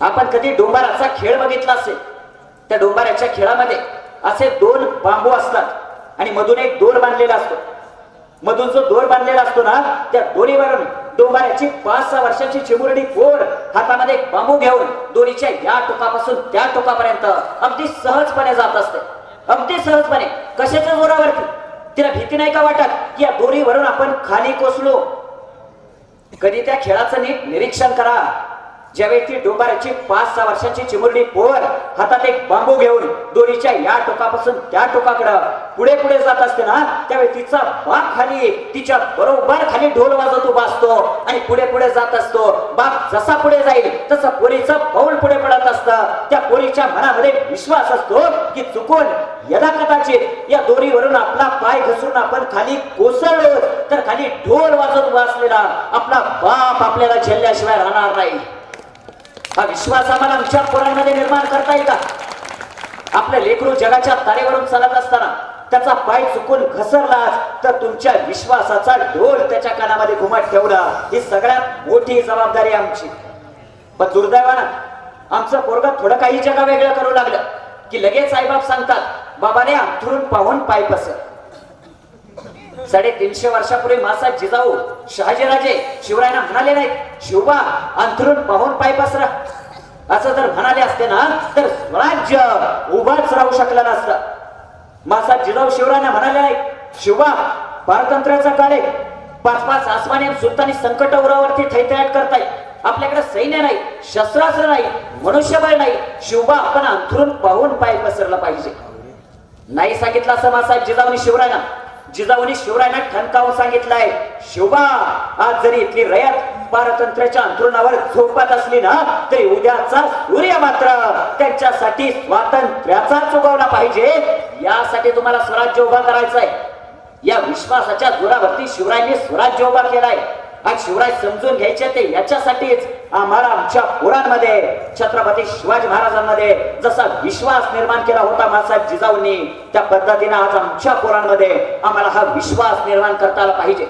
आपण कधी डोंबाराचा खेळ बघितला असेल त्या डोंबाराच्या खेळामध्ये असे दोन बांबू असतात आणि मधून एक दोर बांधलेला असतो. मधून जो दोर बांधलेला असतो ना त्या दोरीवरून डोंबाऱ्याची पाच सहा वर्षाची चिमुरडी कोर हातामध्ये एक बांबू घेऊन दोरीच्या या टोकापासून त्या टोकापर्यंत अगदी सहजपणे जात असते. अगदी सहजपणे. कशाच्या जोरावरती? तिला भीती नाही का वाटत? की या दोरीवरून आपण खाली कोसलो? कधी त्या खेळाचं नीट निरीक्षण करा. ज्यावेळी ती डोंबाराची पाच सहा वर्षाची चिमुरडी पोर हातात एक बांबू घेऊन दोरीच्या या टोकापासून त्या टोकाकडं पुढे पुढे जात असते ना त्यावेळी तिचा बाप खाली तिच्या बरोबर खाली ढोल वाजत उभा असतो आणि पुढे पुढे जात असतो. बाप जसा पुढे जाईल तसं पोरीचं पाऊल पुढे पडत असतं. त्या पोरीच्या मनामध्ये विश्वास असतो की चुकून यदा कदाचित या दोरीवरून आपला पाय घसरून आपण खाली कोसळलो तर खाली ढोल वाजत उभा असलेला आपला बाप आपल्याला झेलल्याशिवाय राहणार नाही. हा विश्वास आम्हाला आमच्या पोरांमध्ये निर्माण करता येईल का? आपलं लेकरू जगाच्या तारेवरून चालत असताना त्याचा पाय चुकून घसरला तर तुमच्या विश्वासाचा ढोल त्याच्या कानामध्ये घुमट ठेवला. ही सगळ्यात मोठी जबाबदारी आमची. पण दुर्दैवानं आमचं पोरग थोडं काही जगा वेगळं करू लागलं की लगेच आईबाप सांगतात बाबाने अंथरून पाहून पाय पसर. साडेतीनशे वर्षापूर्वी मासा जिजाऊ शहाजीराजे शिवरायांना म्हणाले नाहीत शिवबा अंथरून पाहून पाय पसरा. असं जर म्हणाले असते ना तर स्वराज्य उभाच राहू शकलं नसतं. मासा जिजाऊ शिवरायांना म्हणाले नाही शिवबा पारतंत्र्याचा काळ आहे. पाच पाच आसमानी सुलतानी संकट उरावरती थैथयाट करताय. आपल्याकडे सैन्य नाही शस्त्रास्त्र नाही मनुष्यबळ नाही. शिवबा आपण अंथरून पाहून पाय पसरला पाहिजे. नाही सांगितलं असं मासाहेब जिजाऊनी शिवरायांना. जिजाऊंनी शिवरायांना ठणकावून सांगितलंय शिवबा आज जरी इथली रयत पारतंत्र्याच्या अंतरुणावर झोपत असली ना तरी उद्याचा सूर्य मात्र त्यांच्यासाठी स्वातंत्र्याचा चुकवला पाहिजे. यासाठी तुम्हाला स्वराज्य उभा करायचंय. या विश्वासाच्या जोरावरती शिवरायांनी स्वराज्य उभा केलाय. आज शिवराज समजून घ्यायचे ते याच्यासाठीच आम्हाला आमच्या पुरांमध्ये छत्रपती शिवाजी महाराजांमध्ये जसा विश्वास निर्माण केला होता मासाहेब जिजाऊंनी त्या पद्धतीने आज आमच्या पुरांमध्ये आम्हाला हा विश्वास निर्माण करता आला पाहिजे.